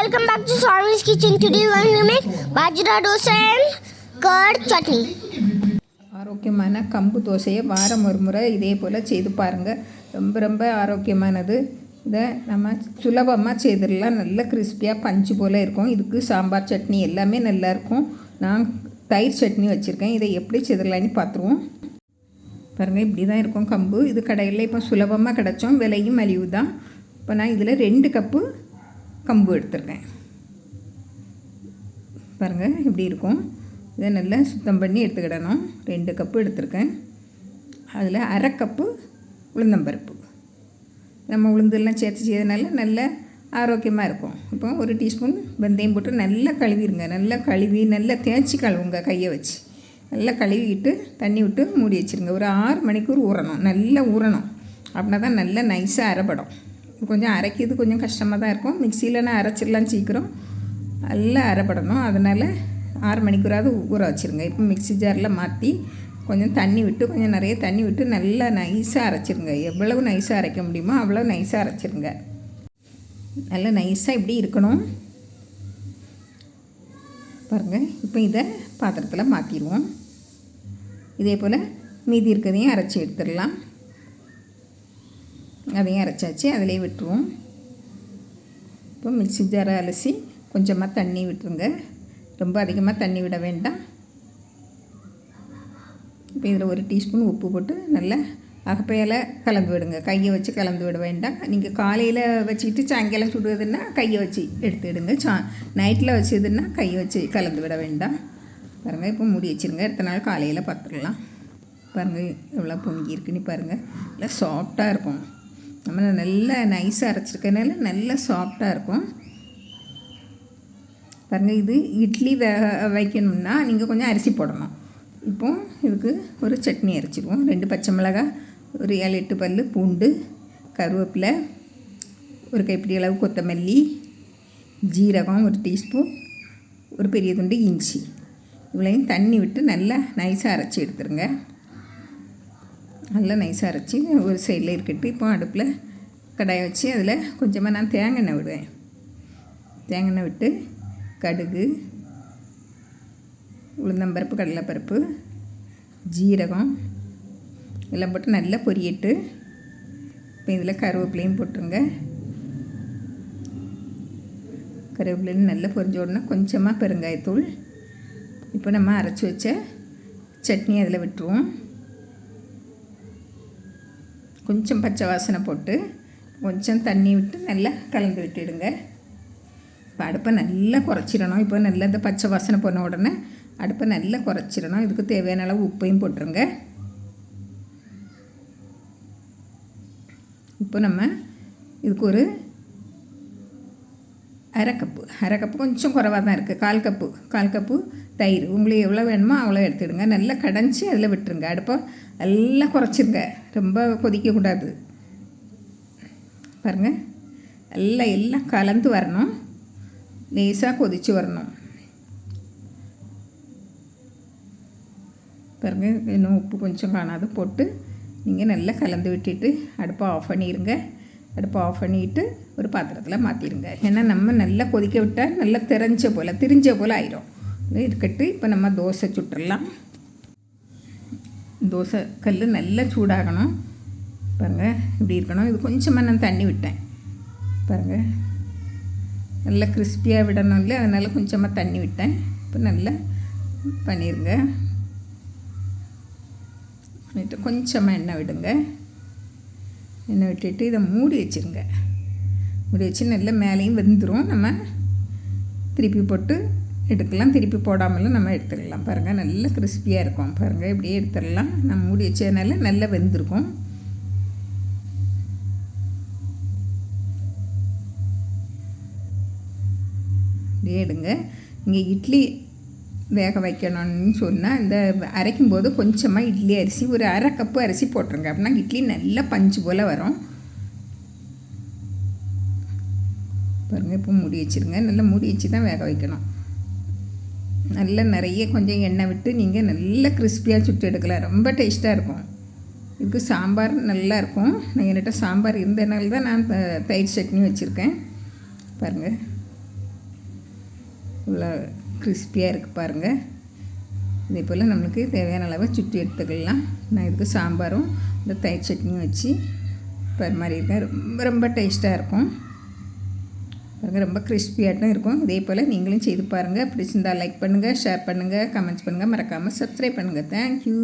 welcome back to Swami's Kitchen. Today we're going make bajra dosa and curd chutney. ஆரோக்கியமான கம்பு தோசையை வாரம் ஒரு முறை இதே போல் செய்து பாருங்கள் ரொம்ப ரொம்ப ஆரோக்கியமானது. இதை நம்ம சுலபமாக செய்திடலாம். நல்ல கிறிஸ்பியாக பஞ்சு போல் இருக்கும். இதுக்கு சாம்பார் சட்னி எல்லாமே நல்லா இருக்கும். நான் தயிர் சட்னி வச்சுருக்கேன். இதை எப்படி செய்திடலான்னு பார்த்துருவோம். பாருங்கள் இப்படி தான் இருக்கும் கம்பு. இது கடையில் இப்போ சுலபமாக கிடச்சோம். விலையும் மலிவு தான் இப்போ நான் இதில் ரெண்டு கப்பு கம்பு எடுத்திருக்கேன். பாருங்கள் இப்படி இருக்கும். இதை நல்லா சுத்தம் பண்ணி எடுத்துக்கிடணும். ரெண்டு கப்பு எடுத்திருக்கேன். அதில் அரை கப்பு உளுந்தம்பருப்பு நம்ம உளுந்தெல்லாம் சேர்த்து செய்யறதுனால நல்ல ஆரோக்கியமாக இருக்கும். இப்போ ஒரு டீஸ்பூன் வெந்தயம் போட்டு நல்லா கழுவிடுங்க நல்லா கழுவி நல்லா தேய்ச்சி கழுவுங்க கையை வச்சு. நல்லா கழுவிக்கிட்டு தண்ணி விட்டு மூடி வச்சுருங்க. ஒரு ஆறு மணிக்கூர் ஊறணும். நல்லா ஊறணும். அப்படின்னா தான் நல்லா நைஸாக அரைப்படும். கொஞ்சம் அரைக்கிறது கொஞ்சம் கஷ்டமாக தான் இருக்கும். மிக்சியிலனா அரைச்சிடலாம் சீக்கிரம். நல்லா அரைப்படணும். அதனால் ஆறு மணிக்கூறாவது ஊற வச்சுருங்க. இப்போ மிக்ஸி ஜாரில் மாற்றி கொஞ்சம் தண்ணி விட்டு கொஞ்சம் நிறைய தண்ணி விட்டு நல்லா நைஸாக அரைச்சிருங்க. எவ்வளவு நைஸாக அரைக்க முடியுமோ அவ்வளோ நைஸாக அரைச்சிருங்க. நல்லா நைஸாக இப்படி இருக்கணும். பாருங்கள் இப்போ இதை பாத்திரத்தில் மாற்றிடுவோம் இதே போல் மீதி இருக்கிறதையும் அரைச்சி எடுத்துடலாம். அதையும் அரைச்சாச்சு அதிலே விட்டுருவோம். இப்போ மிக்ஸி ஜாரை அலசி கொஞ்சமாக தண்ணி விட்டுருங்க. ரொம்ப அதிகமாக தண்ணி விட வேண்டாம். இப்போ இதில் ஒரு டீஸ்பூன் உப்பு போட்டு நல்லா அகப்பையால் கலந்து விடுங்க. கையை வச்சு கலந்து விட வேண்டாம். நீங்கள் காலையில் வச்சுக்கிட்டு சாயங்காலம் சுடுவதுன்னா கையை வச்சு எடுத்துடுங்க சா நைட்டில் வச்சதுன்னா கையை வச்சு கலந்து விட வேண்டாம். பாருங்கள் இப்போ மூடி வச்சுருங்க. அடுத்த நாள் காலையில் பார்த்துக்கலாம். பாருங்கள் எவ்வளோ பொங்கி இருக்குன்னு பாருங்கள் நல்லா சாஃப்டாக இருக்கும். நம்ம நல்லா நைஸாக அரைச்சிருக்கனால நல்லா சாஃப்டாக இருக்கும். பாருங்கள் இது இட்லி வே வைக்கணும்னா நீங்கள் கொஞ்சம் அரிசி போடணும். இப்போ இதுக்கு ஒரு சட்னி அரைச்சிடுவோம் ரெண்டு பச்சை மிளகாய் ஒரு ஏழு எட்டு பல் பூண்டு கருவேப்பிலை ஒரு கைப்பிடி அளவு கொத்தமல்லி ஜீரகம் ஒரு டீஸ்பூன் ஒரு பெரிய துண்டு இஞ்சி. இவ்வளையும் தண்ணி விட்டு நல்லா நைஸாக அரைச்சி எடுத்துருங்க. நல்லா நைஸாக அரைச்சி ஒரு சைடில் இருக்கட்டு இப்போ அடுப்பில் கடாயை வச்சு அதில் கொஞ்சமாக நான் தேங்காய் எண்ணெய் விடுவேன். தேங்காய் எண்ணெய் விட்டு கடுகு உளுந்தம்பருப்பு கடலைப்பருப்பு ஜீரகம் எல்லாம் போட்டு நல்லா பொரியட்டு. இப்போ இதில் கருவேப்பிலையும் போட்டுருங்க. கருவேப்பிலையும் நல்லா பொரிஞ்ச உடனே கொஞ்சமாக பெருங்காயத்தூள். இப்போ நம்ம அரைச்சி வச்ச சட்னி அதில் விட்டுருவோம். கொஞ்சம் பச்சை வாசனை போட்டு கொஞ்சம் தண்ணி விட்டு நல்லா கலந்து விட்டுடுங்க. இப்போ அடுப்பை நல்லா குறைச்சிடணும். இப்போ நல்லா இந்த பச்சை வாசனை போன உடனே அடுப்பை நல்லா குறைச்சிடணும். இதுக்கு தேவையான அளவு உப்பையும் போட்டுருங்க. இப்போ நம்ம இதுக்கு ஒரு அரை கப்பு அரை கப்பு கொஞ்சம் குறவாக தான் இருக்குது கால் கப்பு. கால் கப்பு தயிர். உங்களுக்கு எவ்வளோ வேணுமோ அவ்வளோ எடுத்துடுங்க. நல்லா கடைஞ்சி அதில் விட்டுருங்க. அடுப்பை நல்லா குறைச்சிருங்க. ரொம்ப கொதிக்கக்கூடாது பாருங்கள் எல்லாம் எல்லாம் கலந்து வரணும். லேசாக கொதித்து வரணும். பாருங்கள் இன்னும் உப்பு கொஞ்சம் காணாது. போட்டு நீங்கள் நல்லா கலந்து விட்டுட்டு அடுப்பை ஆஃப் பண்ணிடுங்க அடுப்பை ஆஃப் பண்ணிவிட்டு ஒரு பாத்திரத்தில் மாற்றிடுங்க ஏன்னா நம்ம நல்லா கொதிக்க விட்டால் நல்லா தெரிஞ்ச போல் திரிஞ்ச போல் ஆயிரும். இருக்கட்டு இப்போ நம்ம தோசை சுட்டுடலாம் தோசை கல் நல்லா சூடாகணும். பாருங்கள் இப்படி இருக்கணும். இது கொஞ்சமாக நான் தண்ணி விட்டேன். பாருங்கள் நல்லா கிறிஸ்பியாக விடணும் இல்லை அதனால் கொஞ்சமாக தண்ணி விட்டேன். இப்போ நல்லா பண்ணிடுங்க பண்ணிட்டு கொஞ்சமாக எண்ணெய் விடுங்க. என்ன விட்டுட்டு இதை மூடி வச்சுருங்க. மூடி வச்சு நல்லா மேலேயும் வெந்துடும் நம்ம திருப்பி போட்டு எடுக்கலாம் திருப்பி போடாமலும் நம்ம எடுத்துக்கலாம். பாருங்கள் நல்லா கிறிஸ்பியாக இருக்கும். பாருங்கள் இப்படியே எடுத்துடலாம். நம்ம மூடி வச்சதுனால நல்லா வெந்திருக்கும். இப்படியே எடுங்க. இங்கே இட்லி வேக வைக்கணும்னு சொன்னால் இந்த அரைக்கும் போது கொஞ்சமாக இட்லி அரிசி ஒரு அரை கப்பு அரிசி போட்டுருங்க. அப்படின்னா இட்லி நல்லா பஞ்சு போல் வரும். பாருங்கள் இப்போ மூடி வச்சுருங்க. நல்லா மூடி வச்சு தான் வேக வைக்கணும். நல்லா நிறைய கொஞ்சம் எண்ணெய் விட்டு நீங்கள் நல்லா கிறிஸ்பியாக சுட்டு எடுக்கலாம். ரொம்ப டேஸ்ட்டாக இருக்கும். இதுக்கு சாம்பார் நல்லா இருக்கும். நான் என்கிட்ட சாம்பார் இருந்ததுனால தான் நான் தயிர் சட்னி வச்சுருக்கேன். பாருங்கள் ஃபுல்லாக கிறிஸ்பியாக இருக்குது பாருங்கள் இதே போல் நம்மளுக்கு தேவையான அளவு சுற்றி எடுத்துக்கலாம். நான் இதுக்கு சாம்பாரும் இந்த தயிர் சட்னியும் வச்சு பரிமாறியிருக்கேன் ரொம்ப ரொம்ப டேஸ்ட்டாக இருக்கும். பாருங்கள் ரொம்ப கிறிஸ்பியாகட்டும் இருக்கும். இதே போல் நீங்களும் செய்து பாருங்கள் பிடிச்சிருந்தால் லைக் பண்ணுங்கள் ஷேர் பண்ணுங்கள் கமெண்ட்ஸ் பண்ணுங்கள் மறக்காமல் சப்ஸ்கிரைப் பண்ணுங்கள் தேங்க்யூ